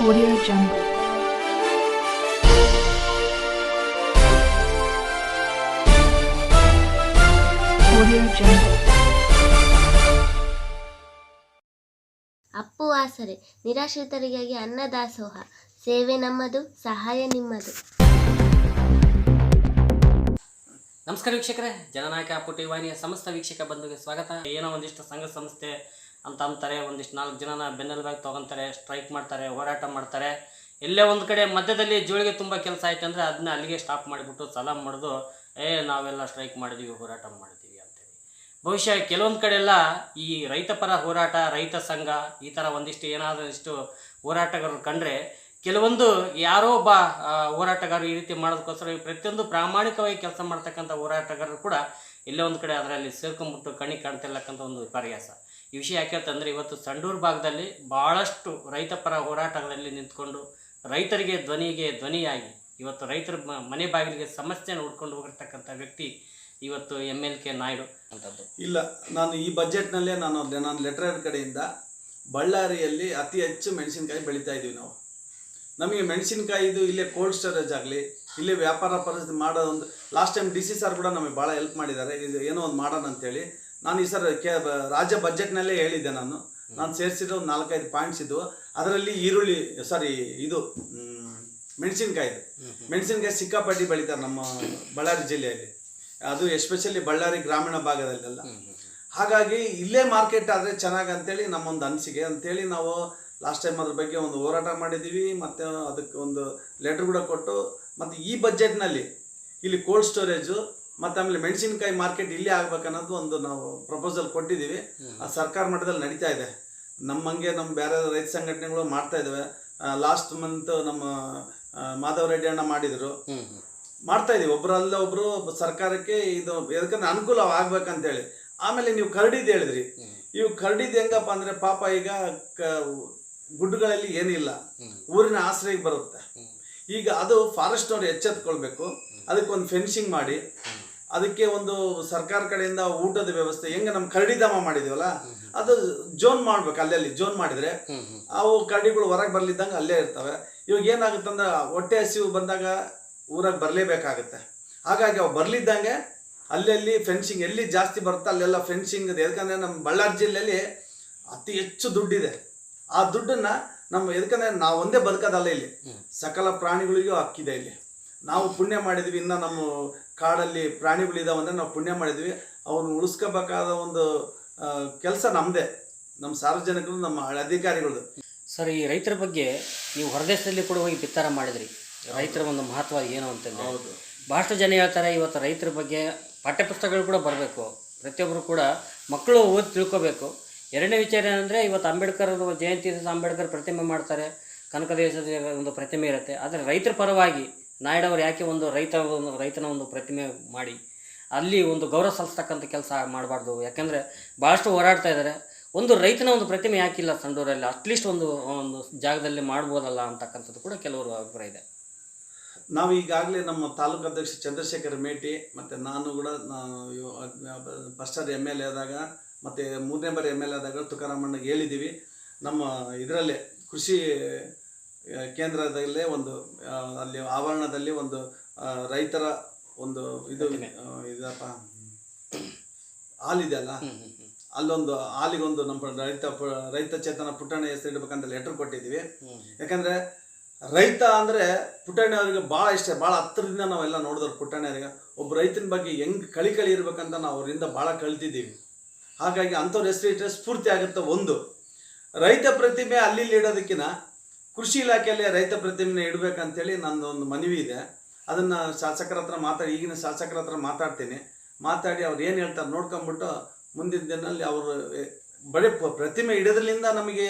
Audio Jungle. Audio Jungle. Appu ಆಸರೆ ನಿರಾಶ್ರಿತರಿಗಾಗಿ ಅನ್ನದಾಸೋಹ ಸೇವೆ ನಮ್ಮದು ಸಹಾಯ ನಿಮ್ಮದು ನಮಸ್ಕಾರ ವೀಕ್ಷಕರೇ ಜನನಾಯಕ ಪುಟ್ಟಿ ವಾಹಿನಿಯ ಸಮಸ್ತ ವೀಕ್ಷಕ ಬಂಧುಗೆ ಸ್ವಾಗತ ಏನೋ ಒಂದಿಷ್ಟು ಸಂಘ ಸಂಸ್ಥೆ ಅಂತ ಅಂತಾರೆ. ಒಂದಿಷ್ಟು ನಾಲ್ಕು ಜನನ ಬೆನ್ನೆಲುಬಾಗಿ ತೊಗೊತಾರೆ, ಸ್ಟ್ರೈಕ್ ಮಾಡ್ತಾರೆ, ಹೋರಾಟ ಮಾಡ್ತಾರೆ. ಎಲ್ಲೇ ಒಂದು ಕಡೆ ಮಧ್ಯದಲ್ಲಿ ಜೋಳಿಗೆ ತುಂಬ ಕೆಲಸ ಆಯ್ತು ಅಂದರೆ ಅದನ್ನ ಅಲ್ಲಿಗೆ ಸ್ಟಾಪ್ ಮಾಡಿಬಿಟ್ಟು ಸಲಾಮ್ ಮಾಡಿದು, ಏ, ನಾವೆಲ್ಲ ಸ್ಟ್ರೈಕ್ ಮಾಡಿದೀವಿ, ಹೋರಾಟ ಮಾಡಿದ್ದೀವಿ ಅಂತೇಳಿ. ಬಹುಶಃ ಕೆಲವೊಂದು ಕಡೆ ಎಲ್ಲ ಈ ರೈತಪರ ಹೋರಾಟ, ರೈತ ಸಂಘ, ಈ ಥರ ಒಂದಿಷ್ಟು ಏನಾದರೂ ಇಷ್ಟು ಹೋರಾಟಗಾರರು ಕಂಡ್ರೆ ಕೆಲವೊಂದು ಯಾರೋ ಒಬ್ಬ ಹೋರಾಟಗಾರರು ಈ ರೀತಿ ಮಾಡೋದಕ್ಕೋಸ್ಕರ ಪ್ರತಿಯೊಂದು ಪ್ರಾಮಾಣಿಕವಾಗಿ ಕೆಲಸ ಮಾಡ್ತಕ್ಕಂಥ ಹೋರಾಟಗಾರರು ಕೂಡ ಎಲ್ಲೇ ಒಂದು ಕಡೆ ಅದರಲ್ಲಿ ಸೇರ್ಕೊಂಬಿಟ್ಟು ಕಣಿ ಕಾಣ್ತಿರ್ಲಕ್ಕಂಥ ಒಂದು ವಿಪರ್ಯಾಸ ಈ ವಿಷಯ ಯಾಕೆ ಅಂತಂದರೆ ಇವತ್ತು ಸಂಡೂರು ಭಾಗದಲ್ಲಿ ಭಾಳಷ್ಟು ರೈತಪರ ಹೋರಾಟಗಳಲ್ಲಿ ನಿಂತ್ಕೊಂಡು ರೈತರಿಗೆ ಧ್ವನಿಗೆ ಧ್ವನಿಯಾಗಿ ಇವತ್ತು ರೈತರ ಮ- ಮನೆ ಬಾಗಿಲಿಗೆ ಸಮಸ್ಯೆಯನ್ನು ಹುಡ್ಕೊಂಡು ಹೋಗಿರ್ತಕ್ಕಂಥ ವ್ಯಕ್ತಿ ಇವತ್ತು ಎಂ ಎಲ್ ಕೆ ನಾಯ್ಡು. ಅಂತದ್ದು. ಇಲ್ಲ ನಾನು ಈ ಬಜೆಟ್ನಲ್ಲೇ ನಾನು ನಾನು ಲೆಟರ್ ಕಡೆಯಿಂದ ಬಳ್ಳಾರಿಯಲ್ಲಿ ಅತಿ ಹೆಚ್ಚು ಮೆಣಸಿನಕಾಯಿ ಬೆಳೀತಾ ಇದ್ದೀವಿ ನಾವು. ನಮಗೆ ಮೆಣಸಿನಕಾಯಿದು ಇಲ್ಲೇ ಕೋಲ್ಡ್ ಸ್ಟೋರೇಜ್ ಆಗಲಿ ಇಲ್ಲೇ ವ್ಯಾಪಾರ ಪರಿಸ್ಥಿತಿ ಮಾಡೋ ಒಂದು last time D C sir ಕೂಡ ನಮಗೆ ಭಾಳ ಹೆಲ್ಪ್ ಮಾಡಿದ್ದಾರೆ ಇದು ಏನೋ ಒಂದು ಮಾಡೋಣ ಅಂತೇಳಿ. ನಾನು ಈ ಸರ್ ಕೆ ರಾಜ್ಯ ಬಜೆಟ್ನಲ್ಲೇ ಹೇಳಿದ್ದೆ ನಾನು. ನಾನು ಸೇರಿಸಿರೋ ಒಂದು ನಾಲ್ಕೈದು ಪಾಯಿಂಟ್ಸ್ ಇದ್ವು. ಅದರಲ್ಲಿ ಈರುಳ್ಳಿ ಸಾರಿ ಇದು ಮೆಣಸಿನ್ಕಾಯಿ ಮೆಣಸಿನ್ಕಾಯಿ ಸಿಕ್ಕಾಪಟ್ಟಿ ಬೆಳೀತಾರೆ ನಮ್ಮ ಬಳ್ಳಾರಿ ಜಿಲ್ಲೆಯಲ್ಲಿ. ಅದು ಎಸ್ಪೆಷಲಿ ಬಳ್ಳಾರಿ ಗ್ರಾಮೀಣ ಭಾಗದಲ್ಲೆಲ್ಲ. ಹಾಗಾಗಿ ಇಲ್ಲೇ ಮಾರ್ಕೆಟ್ ಆದರೆ ಚೆನ್ನಾಗಿ ಅಂತೇಳಿ ನಮ್ಮೊಂದು ಅನಿಸಿಕೆ. ಅಂತೇಳಿ ನಾವು ಲಾಸ್ಟ್ ಟೈಮ್ ಅದ್ರ ಬಗ್ಗೆ ಒಂದು ಹೋರಾಟ ಮಾಡಿದ್ದೀವಿ ಮತ್ತು ಅದಕ್ಕೆ ಒಂದು ಲೆಟ್ರ್ ಕೂಡ ಕೊಟ್ಟು ಮತ್ತು ಈ ಬಜೆಟ್ನಲ್ಲಿ ಇಲ್ಲಿ ಕೋಲ್ಡ್ ಸ್ಟೋರೇಜು ಮತ್ತು ಆಮೇಲೆ ಮೆಣಸಿನಕಾಯಿ ಮಾರ್ಕೆಟ್ ಇಲ್ಲೇ ಆಗ್ಬೇಕನ್ನೋದು ಒಂದು ನಾವು ಪ್ರಪೋಸಲ್ ಕೊಟ್ಟಿದ್ದೀವಿ. ಆ ಸರ್ಕಾರ ಮಟ್ಟದಲ್ಲಿ ನಡೀತಾ ಇದೆ. ನಮ್ಮಂಗೆ ನಮ್ಮ ಬೇರೆ ರೈತ ಸಂಘಟನೆಗಳು ಮಾಡ್ತಾ ಇದ್ದಾವೆ ಲಾಸ್ಟ್ ಮಂತ್ ನಮ್ಮ ಮಾಧವ ರೆಡ್ಡಿ ಅಣ್ಣ ಮಾಡಿದರು. ಮಾಡ್ತಾ ಇದೀವಿ. ಒಬ್ಬರಲ್ಲ ಒಬ್ರು ಸರ್ಕಾರಕ್ಕೆ ಇದು ಯಾಕಂದ್ರೆ ಅನುಕೂಲ ಆಗ್ಬೇಕಂತೇಳಿ. ಆಮೇಲೆ ನೀವು ಕರಡಿದ್ ಹೇಳಿದ್ರಿ. ಇವು ಕರಡಿದ್ ಹೆಂಗಪ್ಪ ಅಂದ್ರೆ ಪಾಪ ಈಗ ಕ ಗುಡ್ಡಗಳಲ್ಲಿ ಏನಿಲ್ಲ. ಊರಿನ ಆಶ್ರಯಕ್ಕೆ ಬರುತ್ತೆ. ಈಗ ಅದು ಫಾರೆಸ್ಟ್ ಅವ್ರು ಎಚ್ಚೆತ್ಕೊಳ್ಬೇಕು. ಅದಕ್ಕೆ ಒಂದು ಫೆನ್ಸಿಂಗ್ ಮಾಡಿ. ಅದಕ್ಕೆ ಒಂದು ಸರ್ಕಾರ ಕಡೆಯಿಂದ ಊಟದ ವ್ಯವಸ್ಥೆ, ಹೆಂಗ ನಮ್ಮ ಕರಡಿಧಾಮ ಮಾಡಿದೀವಲ್ಲ, ಅದು ಜೋನ್ ಮಾಡ್ಬೇಕು, ಅಲ್ಲಲ್ಲಿ ಜೋನ್ ಮಾಡಿದ್ರೆ, ಅವು ಕರಡಿಗಳು ಹೊರಗೆ ಬರ್ಲಿದ್ದಂಗೆ ಅಲ್ಲೇ ಇರ್ತವೆ. ಇವಾಗ ಏನಾಗುತ್ತೆ ಅಂದ್ರೆ ಹೊಟ್ಟೆ ಹಸಿವು ಬಂದಾಗ ಊರಾಗ ಬರಲೇಬೇಕಾಗುತ್ತೆ. ಹಾಗಾಗಿ ಅವು ಬರ್ಲಿದ್ದಂಗೆ ಅಲ್ಲಲ್ಲಿ ಫೆನ್ಸಿಂಗ್ ಎಲ್ಲಿ ಜಾಸ್ತಿ ಬರುತ್ತೆ ಅಲ್ಲೆಲ್ಲ ಫೆನ್ಸಿಂಗ್ ಇದೆ ಯಾಕಂದ್ರೆ ನಮ್ಮ ಬಳ್ಳಾರಿ ಜಿಲ್ಲೆಯಲ್ಲಿ ಅತಿ ಹೆಚ್ಚು ದುಡ್ಡಿದೆ. ಆ ದುಡ್ಡನ್ನ ನಮ್ಮ ಎದಕಂದ್ರೆ ನಾವು ಒಂದೇ ಬದುಕೋದಲ್ಲ ಇಲ್ಲಿ. ಸಕಲ ಪ್ರಾಣಿಗಳಿಗೂ ಹಕ್ಕಿದೆ ಇಲ್ಲಿ. ನಾವು ಪುಣ್ಯ ಮಾಡಿದ್ವಿ, ಇನ್ನ ನಮ್ಮ ಕಾಡಲ್ಲಿ ಪ್ರಾಣಿಗಳಿದಾವೆ ಅಂದರೆ ನಾವು ಪುಣ್ಯ ಮಾಡಿದ್ವಿ. ಅವ್ರನ್ನ ಉಳಿಸ್ಕೋಬೇಕಾದ ಒಂದು ಕೆಲಸ ನಮ್ಮದೇ ನಮ್ಮ ಸಾರ್ವಜನಿಕರು ನಮ್ಮ ಅಧಿಕಾರಿಗಳದ್ದು ಸರ್ ಈ ರೈತರ ಬಗ್ಗೆ ನೀವು ಹೊರದೇಶದಲ್ಲಿ ಕೂಡ ಹೋಗಿ ಬಿತ್ತಾರ ಮಾಡಿದ್ರಿ. ರೈತರ ಒಂದು ಮಹತ್ವ ಏನು ಅಂತಂದ್ರೆ. ಹೌದು. ಭಾಳಷ್ಟು ಜನ ಹೇಳ್ತಾರೆ ಇವತ್ತು ರೈತರ ಬಗ್ಗೆ ಪಠ್ಯಪುಸ್ತಕಗಳು ಕೂಡ ಬರಬೇಕು. ಪ್ರತಿಯೊಬ್ಬರು ಕೂಡ ಮಕ್ಕಳು ಓದಿ ತಿಳ್ಕೊಬೇಕು. ಎರಡನೇ ವಿಚಾರ ಏನಂದರೆ ಇವತ್ತು ಅಂಬೇಡ್ಕರ್ ಜಯಂತಿ ಅಂಬೇಡ್ಕರ್ ಪ್ರತಿಮೆ ಮಾಡ್ತಾರೆ. ಕನಕ ದೇಶದ ಒಂದು ಪ್ರತಿಮೆ ಇರುತ್ತೆ. ಆದರೆ ರೈತರ ಪರವಾಗಿ ನಾಯ್ಡವರು ಯಾಕೆ ಒಂದು ರೈತ, ಒಂದು ರೈತನ ಒಂದು ಪ್ರತಿಮೆ ಮಾಡಿ, ಅಲ್ಲಿ ಒಂದು ಗೌರವ ಸಲ್ಲಿಸ್ತಕ್ಕಂಥ ಕೆಲಸ ಮಾಡಬಾರ್ದು? ಯಾಕೆಂದರೆ ಭಾಳಷ್ಟು ಹೋರಾಡ್ತಾ ಇದ್ದಾರೆ ಒಂದು ರೈತನ ಒಂದು ಪ್ರತಿಮೆ ಯಾಕಿಲ್ಲ ಸಂಡೂರಲ್ಲಿ? ಅಟ್ಲೀಸ್ಟ್ ಒಂದು ಒಂದು ಜಾಗದಲ್ಲಿ ಮಾಡ್ಬೋದಲ್ಲ ಅಂತಕ್ಕಂಥದ್ದು ಕೂಡ ಕೆಲವರು ಅಭಿಪ್ರಾಯ ಇದೆ. ನಾವು ಈಗಾಗಲೇ ನಮ್ಮ ತಾಲೂಕು ಅಧ್ಯಕ್ಷ ಚಂದ್ರಶೇಖರ್ ಮೇಟಿ ಮತ್ತು ನಾನು ಕೂಡ ಫಸ್ಟರ್ ಎಂ ಎಲ್ ಎ ಆದಾಗ ಮತ್ತು ಮೂರನೇ ಬಾರಿ ಎಂ ಎಲ್ ಎ ಆದಾಗ ತುಕಾರಾಮಣ್ಣಗೆ ಹೇಳಿದ್ದೀವಿ ನಮ್ಮ ಇದರಲ್ಲೇ ಕೃಷಿ ಕೇಂದ್ರದಲ್ಲೇ ಒಂದು ಅಲ್ಲಿ ಆವರಣದಲ್ಲಿ ಒಂದು ರೈತರ ಒಂದು ಇದು ಇದಪ್ಪ ಹಾಲಿದೆಯಲ್ಲ ಅಲ್ಲೊಂದು ಹಾಲಿಗೊಂದು ನಮ್ಮ ರೈತ ರೈತ ಚೇತನ ಪುಟಾಣಿ ಹೆಸರು ಇಡಬೇಕಂತ ಲೆಟರ್ ಕೊಟ್ಟಿದ್ದೀವಿ. ಯಾಕಂದ್ರೆ ರೈತ ಅಂದ್ರೆ ಪುಟಾಣಿ ಅವರಿಗೆ ಬಹಳ ಇಷ್ಟ ಬಹಳ ಹತ್ತಿರದಿಂದ ನಾವೆಲ್ಲ ನೋಡಿದ್ರು ಪುಟಾಣಿ ಅವರಿಗೆ. ಒಬ್ಬ ರೈತನ ಬಗ್ಗೆ ಹೆಂಗ್ ಕಳಿ ಕಳಿ ಇರ್ಬೇಕಂತ ನಾವು ಅವರಿಂದ ಭಾಳ ಕಲ್ತಿದ್ದೀವಿ ಹಾಗಾಗಿ ಅಂಥವ್ರ ಹೆಸರು ಇಟ್ಟರೆ ಸ್ಫೂರ್ತಿ ಆಗುತ್ತೆ ಒಂದು. ರೈತ ಪ್ರತಿಮೆ ಅಲ್ಲಿ ಇಡೋದಕ್ಕಿಂತ ಕೃಷಿ ಇಲಾಖೆಯಲ್ಲಿ ರೈತ ಪ್ರತಿಮೆನ ಇಡಬೇಕಂತೇಳಿ ಒಂದು ಮನವಿ ಇದೆ. ಅದನ್ನ ಶಾಸಕರ ಹತ್ರ ಮಾತಾಡಿ ಈಗಿನ ಶಾಸಕರ ಹತ್ರ ಮಾತಾಡ್ತೀನಿ. ಮಾತಾಡಿ ಅವ್ರು ಏನು ಹೇಳ್ತಾರೆ ನೋಡ್ಕೊಂಬಿಟ್ಟು ಮುಂದಿನ ದಿನದಲ್ಲಿ ಅವರು ಬರೀ ಪ್ರತಿಮೆ ಇಡೋದ್ರಿಂದ ನಮಗೆ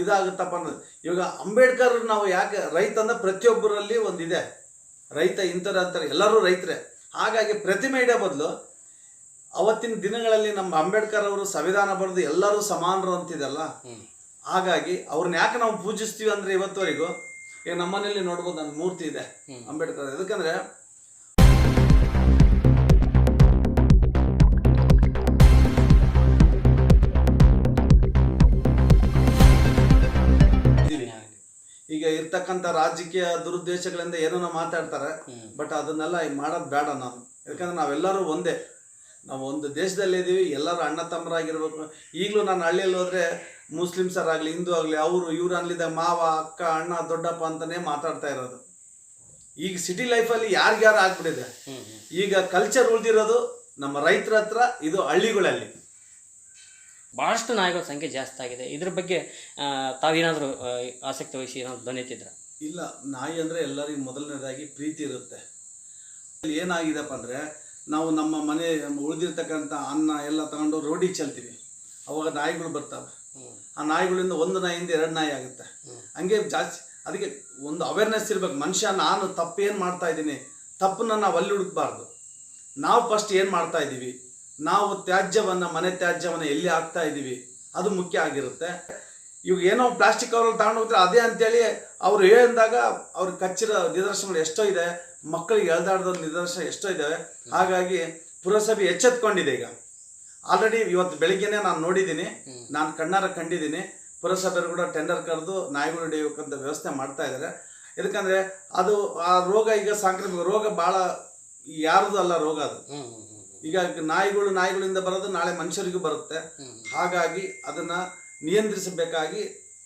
ಇದಾಗುತ್ತಪ್ಪ ಅನ್ನೋದು. ಇವಾಗ ಅಂಬೇಡ್ಕರ್ ನಾವು ಯಾಕೆ, ರೈತ ಅಂದ್ರೆ ಪ್ರತಿಯೊಬ್ಬರಲ್ಲಿ ಒಂದಿದೆ ರೈತ ಇಂಥರ ಅಂತಾರೆ, ಎಲ್ಲರೂ ರೈತರೇ. ಹಾಗಾಗಿ ಪ್ರತಿಮೆ ಇಡೋ ಬದಲು ಅವತ್ತಿನ ದಿನಗಳಲ್ಲಿ ನಮ್ಮ ಅಂಬೇಡ್ಕರ್ ಅವರು ಸಂವಿಧಾನ ಬರೆದು ಎಲ್ಲರೂ ಸಮಾನರು ಅಂತಿದೆಲ್ಲ ಹಾಗಾಗಿ ಅವ್ರನ್ನ ಯಾಕೆ ನಾವು ಪೂಜಿಸ್ತೀವಿ ಅಂದ್ರೆ ಇವತ್ತವರೆಗೂ ಈಗ ನಮ್ಮನೇಲಿ ನೋಡ್ಬೋದು ನನ್ನ ಮೂರ್ತಿ ಇದೆ ಅಂಬೇಡ್ಕರ್ ಯಾಕಂದ್ರೆ ಇದೀವಿ. ಈಗ ಇರ್ತಕ್ಕಂಥ ರಾಜಕೀಯ ದುರುದ್ದೇಶಗಳಿಂದ ಏನೋ ಮಾತಾಡ್ತಾರೆ ಬಟ್ ಅದನ್ನೆಲ್ಲ ಈಗ ಮಾಡೋದು ಬೇಡ ನಾವು. ಯಾಕಂದ್ರೆ ನಾವೆಲ್ಲರೂ ಒಂದೇ. ನಾವು ಒಂದು ದೇಶದಲ್ಲಿ ಇದ್ದೀವಿ ಎಲ್ಲರೂ ಅಣ್ಣ ತಮ್ಮರಾಗಿರ್ಬೇಕು. ಈಗಲೂ ನಾನು ಹಳ್ಳಿಯಲ್ಲಿ ಹೋದರೆ ಮುಸ್ಲಿಮ್ಸರಾಗಲಿ ಹಿಂದೂ ಆಗಲಿ ಅವರು ಇವ್ರು ಅನ್ಲಿದ್ದಾಗ ಮಾವ ಅಕ್ಕ ಅಣ್ಣ ದೊಡ್ಡಪ್ಪ ಅಂತಲೇ ಮಾತಾಡ್ತಾ ಇರೋದು. ಈಗ ಸಿಟಿ ಲೈಫಲ್ಲಿ ಯಾರಿಗ್ಯಾರು ಆಗ್ಬಿಟ್ಟಿದೆ? ಈಗ ಕಲ್ಚರ್ ಉಳಿದಿರೋದು ನಮ್ಮ ರೈತರ ಹತ್ರ ಇದು ಹಳ್ಳಿಗಳಲ್ಲಿ. ಭಾಳಷ್ಟು ನಾಯಿಗಳ ಸಂಖ್ಯೆ ಜಾಸ್ತಿ ಆಗಿದೆ. ಇದ್ರ ಬಗ್ಗೆ ತಾವೇನಾದರೂ ಆಸಕ್ತಿ ವಹಿಸಿ ಏನಾದ್ರು ಧ್ವನಿ ಇಲ್ಲ ನಾಯಿ ಅಂದರೆ ಎಲ್ಲರಿಗೂ ಮೊದಲನೇದಾಗಿ ಪ್ರೀತಿ ಇರುತ್ತೆ. ಏನಾಗಿದೆಪ್ಪ ಅಂದರೆ ನಾವು ನಮ್ಮ ಮನೆ ಉಳಿದಿರ್ತಕ್ಕಂಥ ಅನ್ನ ಎಲ್ಲ ತಗೊಂಡು ರೋಡಿಗೆ ಚೆಲ್ತೀವಿ. ಅವಾಗ ನಾಯಿಗಳು ಬರ್ತವೆ. ಆ ನಾಯಿಗಳಿಂದ ಒಂದು ನಾಯಿಯಿಂದ ಎರಡು ನಾಯಿ ಆಗುತ್ತೆ. ಹಂಗೆ ಜಾಸ್ತಿ ಅದಕ್ಕೆ ಒಂದು ಅವೇರ್ನೆಸ್ ಇರ್ಬೇಕು. ಮನುಷ್ಯ, ನಾನು ತಪ್ಪೇನು ಮಾಡ್ತಾ ಇದ್ದೀನಿ? ತಪ್ಪನ್ನ ನಾವು ಅಲ್ಲಿ ಹುಡುಕ್ಬಾರ್ದು. ನಾವು ಫಸ್ಟ್ ಏನು ಮಾಡ್ತಾ ಇದ್ದೀವಿ? ನಾವು ತ್ಯಾಜ್ಯವನ್ನು, ಮನೆ ತ್ಯಾಜ್ಯವನ್ನು ಎಲ್ಲಿ ಹಾಕ್ತಾ ಇದ್ದೀವಿ? ಅದು ಮುಖ್ಯ ಆಗಿರುತ್ತೆ. ಇವಾಗ ಏನೋ ಪ್ಲಾಸ್ಟಿಕ್ ಕವರಲ್ಲಿ ತಗೊಂಡು ಹೋಗ್ತಾರೆ, ಅದೇ ಅಂತೇಳಿ ಅವ್ರು ಹೇಳಿದಾಗ ಅವ್ರು ಕಚ್ಚಿರೋ ನಿದರ್ಶನಗಳು ಎಷ್ಟೋ ಇದೆ. ಮಕ್ಕಳಿಗೆ ಎಳ್ದಾಡ್ದ ನಿದರ್ಶನ ಎಷ್ಟೋ ಇದ್ದಾವೆ ಹಾಗಾಗಿ ಪುರಸಭೆ ಎಚ್ಚೆತ್ಕೊಂಡಿದೆ ಈಗ. ಆಲ್ರೆಡಿ ಇವತ್ತು ಬೆಳಿಗ್ಗೆನೆ ನಾನು ನೋಡಿದ್ದೀನಿ. ನಾನು ಕಣ್ಣಾರ ಕಂಡಿದ್ದೀನಿ. ಪುರಸಭೆಯವರು ಕೂಡ ಟೆಂಡರ್ ಕರೆದು ನಾಯಿಗಳು ಹಿಡಿಯೋಕ್ಕಂತ ವ್ಯವಸ್ಥೆ ಮಾಡ್ತಾ ಇದ್ದಾರೆ ಯಾಕಂದರೆ ಅದು ಆ ರೋಗ ಈಗ ಸಾಂಕ್ರಾಮಿಕ ರೋಗ ಭಾಳ ಯಾರ್ದು ಅಲ್ಲ ರೋಗ ಅದು. ಈಗ ನಾಯಿಗಳು ನಾಯಿಗಳಿಂದ ಬರೋದು ನಾಳೆ ಮನುಷ್ಯರಿಗೂ ಬರುತ್ತೆ. ಹಾಗಾಗಿ ಅದನ್ನು ನಿಯಂತ್ರಿಸಬೇಕಾಗಿ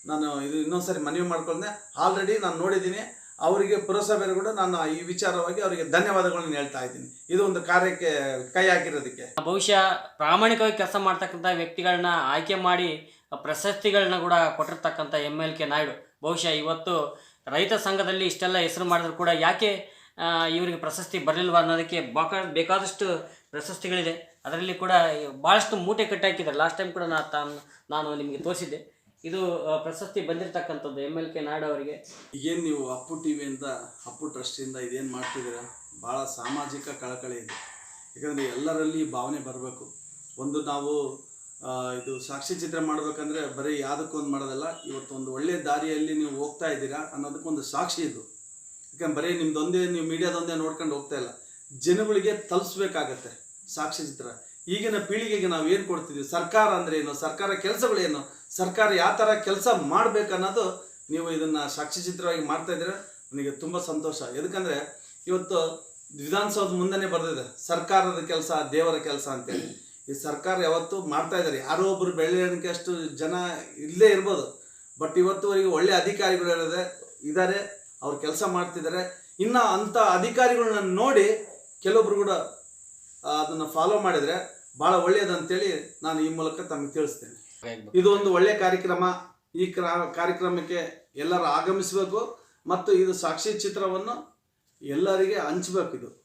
ನಾನು ಇದು ಇನ್ನೊಂದ್ಸರಿ ಮನವಿ ಮಾಡ್ಕೊಂಡೆ ಆಲ್ರೆಡಿ ನಾನು ನೋಡಿದ್ದೀನಿ. ಅವರಿಗೆ ಪುರಸಭೆಯಲ್ಲಿ ಕೂಡ ನಾನು ಈ ವಿಚಾರವಾಗಿ ಅವರಿಗೆ ಧನ್ಯವಾದಗಳನ್ನು ಹೇಳ್ತಾ ಇದ್ದೀನಿ. ಇದು ಒಂದು ಕಾರ್ಯಕ್ಕೆ ಕೈ ಹಾಕಿರೋದಕ್ಕೆ. ಬಹುಶಃ ಪ್ರಾಮಾಣಿಕವಾಗಿ ಕೆಲಸ ಮಾಡ್ತಕ್ಕಂಥ ವ್ಯಕ್ತಿಗಳನ್ನ ಆಯ್ಕೆ ಮಾಡಿ ಪ್ರಶಸ್ತಿಗಳನ್ನ ಕೂಡ ಕೊಟ್ಟಿರ್ತಕ್ಕಂಥ ಎಂ ಎಲ್ ಕೆ ನಾಯ್ಡು. ಬಹುಶಃ ಇವತ್ತು ರೈತ ಸಂಘದಲ್ಲಿ ಇಷ್ಟೆಲ್ಲ ಹೆಸರು ಮಾಡಿದ್ರು ಕೂಡ ಯಾಕೆ ಇವರಿಗೆ ಪ್ರಶಸ್ತಿ ಬರಲಿಲ್ವ ಅನ್ನೋದಕ್ಕೆ ಬಾಕ ಬೇಕಾದಷ್ಟು ಪ್ರಶಸ್ತಿಗಳಿದೆ. ಅದರಲ್ಲಿ ಕೂಡ ಭಾಳಷ್ಟು ಮೂಟೆ ಕಟ್ಟಾಕಿದ್ದಾರೆ. ಲಾಸ್ಟ್ ಟೈಮ್ ಕೂಡ ನಾನು ನಾನು ನಿಮಗೆ ತೋರಿಸಿದ್ದೆ. ಇದು ಪ್ರಶಸ್ತಿ ಬಂದಿರತಕ್ಕಂಥದ್ದು ಎಂ ಎಲ್ ಕೆ ನಾಯ್ಡು ಅವರಿಗೆ. ಈಗೇನು ನೀವು ಅಪ್ಪು ಟಿ ವಿಯಿಂದ ಅಪ್ಪು ಟ್ರಸ್ಟಿಂದ ಇದೇನು ಮಾಡ್ತಿದ್ದೀರಾ? ಭಾಳ ಸಾಮಾಜಿಕ ಕಳಕಳಿ ಇದೆ. ಯಾಕಂದರೆ ಎಲ್ಲರಲ್ಲಿ ಭಾವನೆ ಬರಬೇಕು. ಒಂದು ನಾವು ಇದು ಸಾಕ್ಷಿ ಚಿತ್ರ ಮಾಡಬೇಕಂದ್ರೆ ಬರೀ ಯಾವುದಕ್ಕೊಂದು ಮಾಡೋದಲ್ಲ ಇವತ್ತು ಒಂದು ಒಳ್ಳೆಯ ದಾರಿಯಲ್ಲಿ ನೀವು ಹೋಗ್ತಾ ಇದ್ದೀರಾ ಅನ್ನೋದಕ್ಕೊಂದು ಸಾಕ್ಷಿ ಇದು. ಯಾಕಂದ್ರೆ ಬರೀ ನಿಮ್ದೊಂದೇ, ನೀವು ಮೀಡಿಯಾದೊಂದೇ ನೋಡ್ಕೊಂಡು ಹೋಗ್ತಾ ಇಲ್ಲ. ಜನಗಳಿಗೆ ತಲುಪಿಸ್ಬೇಕಾಗತ್ತೆ ಸಾಕ್ಷ್ಯಚಿತ್ರ ಈಗಿನ ಪೀಳಿಗೆಗೆ ನಾವು ಏನು ಕೊಡ್ತಿದ್ದೀವಿ ಸರ್ಕಾರ ಅಂದರೆ ಏನು? ಸರ್ಕಾರ ಕೆಲಸಗಳೇನು? ಸರ್ಕಾರ ಯಾವ ಥರ ಕೆಲಸ ಮಾಡಬೇಕನ್ನೋದು ನೀವು ಇದನ್ನು ಸಾಕ್ಷಿಚಿತ್ರವಾಗಿ ಮಾಡ್ತಾ ಇದ್ದೀರ, ನನಗೆ ತುಂಬ ಸಂತೋಷ. ಯಾಕಂದರೆ ಇವತ್ತು ವಿಧಾನಸೌಧ ಮುಂದೆನೇ ಬರ್ತಿದೆ ಸರ್ಕಾರದ ಕೆಲಸ, ದೇವರ ಕೆಲಸ ಅಂತೇಳಿ. ಈ ಸರ್ಕಾರ ಯಾವತ್ತು ಮಾಡ್ತಾ ಇದ್ದಾರೆ. ಯಾರೋ ಒಬ್ಬರು ಬೆಳವಣಿಗೆ ಅಷ್ಟು ಜನ ಇಲ್ಲೇ ಇರ್ಬೋದು, ಬಟ್ ಇವತ್ತುವರೆಗೆ ಒಳ್ಳೆ ಅಧಿಕಾರಿಗಳು ಇರೋದೆ ಇದ್ದಾರೆ ಅವ್ರು ಕೆಲಸ ಮಾಡ್ತಿದ್ದಾರೆ. ಇನ್ನು ಅಂಥ ಅಧಿಕಾರಿಗಳನ್ನ ನೋಡಿ ಕೆಲವೊಬ್ರು ಕೂಡ ಅದನ್ನು ಫಾಲೋ ಮಾಡಿದರೆ ಭಾಳ ಒಳ್ಳೆಯದಂತೇಳಿ ನಾನು ಈ ಮೂಲಕ ತಮಗೆ ತಿಳಿಸ್ತೇನೆ. ಇದು ಒಂದು ಒಳ್ಳೆ ಕಾರ್ಯಕ್ರಮ. ಈ ಕ್ರಾ, ಕಾರ್ಯಕ್ರಮಕ್ಕೆ ಎಲ್ಲರೂ ಆಗಮಿಸಬೇಕು ಮತ್ತು ಇದು ಸಾಕ್ಷಿ ಚಿತ್ರವನ್ನು ಎಲ್ಲರಿಗೆ ಹಂಚಬೇಕು ಇದು.